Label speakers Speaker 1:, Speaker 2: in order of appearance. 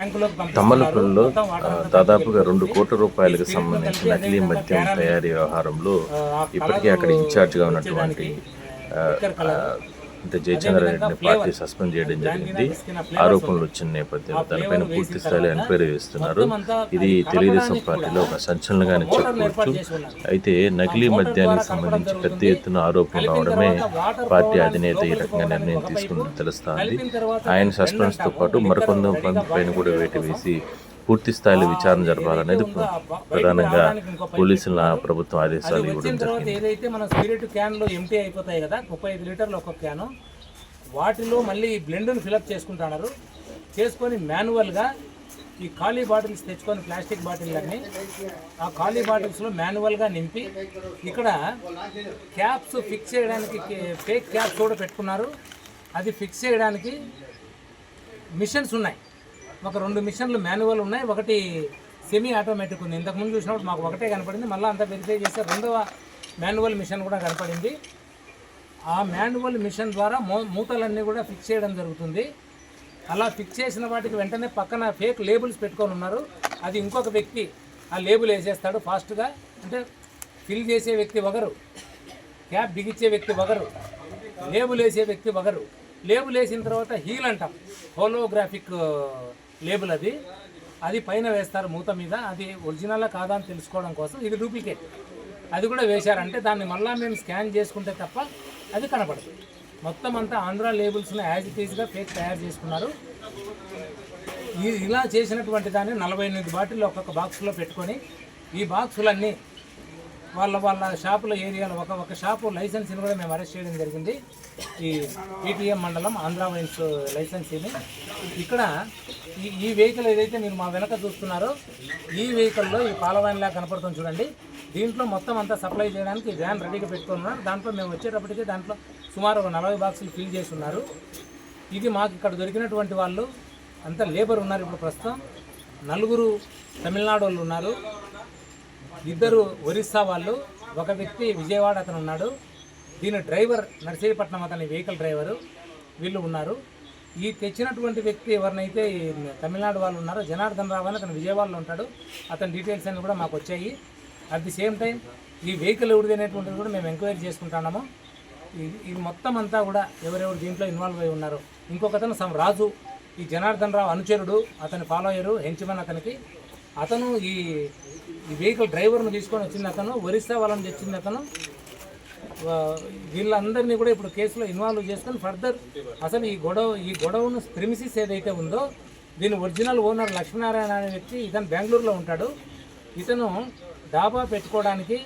Speaker 1: బ్యాంకులోకి
Speaker 2: తమ్మలపల్లిలో దాదాపుగా రెండు కోట్ల రూపాయలకు సంబంధించి నకిలీ మద్యం తయారీ వ్యవహారంలో ఇప్పటికే అక్కడ ఇన్ఛార్జ్గా ఉన్నటువంటి అంటే జయచంద్ర రెడ్డిని పార్టీ సస్పెండ్ చేయడం జరిగింది. ఆరోపణలు వచ్చిన నేపథ్యంలో దానిపైన పూర్తి స్థాయిలో ఎంక్వైరీ చేస్తున్నారు. ఇది తెలుగుదేశం పార్టీలో ఒక సంచలనంగానే చెప్పుకోవచ్చు అయితే నకిలీ మద్యానికి సంబంధించి పెద్ద ఎత్తున ఆరోపణలు రావడమే పార్టీ అధినేత ఈ రకంగా నిర్ణయం తీసుకున్నట్టు తెలుస్తోంది ఆయన సస్పెన్స్తో పాటు మరికొంత పైన కూడా వేటు వేసి పూర్తి స్థాయిలో విచారణ జరపాలనేది ప్రధానంగా పోలీసుల ప్రభుత్వం ఆదేశాలు ఇవ్వడం జరిగింది.
Speaker 1: ఏదైతే మన స్పిరిట్ క్యాన్లు ఎంటీ అయిపోతాయి కదా ముప్పై ఐదు లీటర్లు ఒక్కొక్క క్యాను వాటిలో మళ్ళీ బ్లెండ్ను ఫిలప్ చేసుకుంటున్నారు. చేసుకొని మాన్యువల్గా ఈ ఖాళీ బాటిల్స్ తెచ్చుకొని ప్లాస్టిక్ బాటిల్లన్నీ ఆ ఖాళీ బాటిల్స్లో మాన్యువల్గా నింపి ఇక్కడ క్యాప్స్ ఫిక్స్ చేయడానికి ఫేక్ క్యాప్స్ కూడా పెట్టుకున్నారు. అది ఫిక్స్ చేయడానికి మిషన్స్ ఉన్నాయి. ఒక రెండు మిషన్లు మాన్యువల్ ఉన్నాయి. ఒకటి సెమీ ఆటోమేటిక్ ఉంది. ఇంతకుముందు చూసినప్పుడు మాకు ఒకటే కనపడింది. మళ్ళీ అంతా వెరిఫై చేస్తే రెండవ మాన్యువల్ మిషన్ కూడా కనపడింది. ఆ మాన్యువల్ మిషన్ ద్వారా మూ మూతలన్నీ కూడా ఫిక్స్ చేయడం జరుగుతుంది. అలా ఫిక్స్ చేసిన వాటికి వెంటనే పక్కన ఫేక్ లేబుల్స్ పెట్టుకొని ఉన్నారు. అది ఇంకొక వ్యక్తి ఆ లేబుల్ వేసేస్తాడు ఫాస్ట్గా అంటే ఫిల్ చేసే వ్యక్తి ఒకరు క్యాప్ బిగించే వ్యక్తి ఒకరు లేబుల్ వేసే వ్యక్తి ఒకరు. లేబుల్ వేసిన తర్వాత హీల్ అంటాం. హోలోగ్రాఫిక్ లేబుల్ అది. అది పైన వేస్తారు మూత మీద. అది ఒరిజినల్ కాదా అని తెలుసుకోవడం కోసం ఇది డూప్లికేట్. అది కూడా వేశారంటే దాన్ని మళ్ళీ మేము స్కాన్ చేసుకుంటే తప్ప అది కనపడదు. మొత్తం అంతా ఆంధ్ర లేబుల్స్ని యాజ్ ఇట్ ఈజ్గా ఫేక్ తయారు చేసుకున్నారు. ఈ ఇలా చేసినటువంటి దాన్ని నలభై ఎనిమిది బాటిల్ ఒక్కొక్క బాక్స్లో పెట్టుకొని ఈ బాక్సులన్నీ వాళ్ళ వాళ్ళ షాపుల ఏరియాలో ఒక ఒక షాపు లైసెన్స్ని కూడా మేము అరెస్ట్ చేయడం జరిగింది. ఈ పీటీఎం మండలం ఆంధ్ర వైన్స్ లైసెన్సీని. ఇక్కడ ఈ ఈ వెహికల్ ఏదైతే మీరు మా వెనక చూస్తున్నారో ఈ వెహికల్లో ఈ పాలవాయిన్లా కనపడుతుంది చూడండి. దీంట్లో మొత్తం అంతా సప్లై చేయడానికి వ్యాన్ రెడీగా పెట్టుకున్నారు. దాంట్లో మేము వచ్చేటప్పటికి దాంట్లో సుమారు ఒక నలభై బాక్సులు ఫిల్ చేసి ఉన్నారు. ఇది మాకు ఇక్కడ దొరికినటువంటి వాళ్ళు అంతా లేబర్ ఉన్నారు ఇప్పుడు ప్రస్తుతం. నలుగురు తమిళనాడు వాళ్ళు ఉన్నారు. ఇద్దరు ఒరిస్సా వాళ్ళు ఒక వ్యక్తి విజయవాడ అతను ఉన్నాడు. దీని డ్రైవర్ నర్సీపట్నం అతని వెహికల్ డ్రైవరు. వీళ్ళు ఉన్నారు. ఈ తెచ్చినటువంటి వ్యక్తి ఎవరినైతే తమిళనాడు వాళ్ళు ఉన్నారో జనార్దన్ రావు అని అతను విజయవాడలో ఉంటాడు. అతని డీటెయిల్స్ అన్నీ కూడా మాకు వచ్చాయి. అట్ ది సేమ్ టైం ఈ వెహికల్ ఎవరిది అనేటువంటిది కూడా మేము ఎంక్వైరీ చేసుకుంటున్నాము. ఇది మొత్తం అంతా కూడా ఎవరెవరు దీంట్లో ఇన్వాల్వ్ అయి ఉన్నారు. ఇంకొక అతను రాజు. ఈ జనార్దన్ రావు అనుచరుడు అతని ఫాలోయరు హెంచ్మన్ అతనికి. అతను ఈ ఈ వెహికల్ డ్రైవర్ను తీసుకొని వచ్చింది అతను ఒరిస్సా వాళ్ళని తెచ్చింది అతను. వీళ్ళందరినీ కూడా ఇప్పుడు కేసులో ఇన్వాల్వ్ చేసుకొని ఫర్దర్ అసలు ఈ గొడవ ఈ గొడవను ప్రిమిసిస్ ఏదైతే ఉందో దీని ఒరిజినల్ ఓనర్ లక్ష్మీనారాయణ అనే వ్యక్తి ఇతను బెంగళూరులో ఉంటాడు. ఇతను డాబా పెట్టుకోవడానికి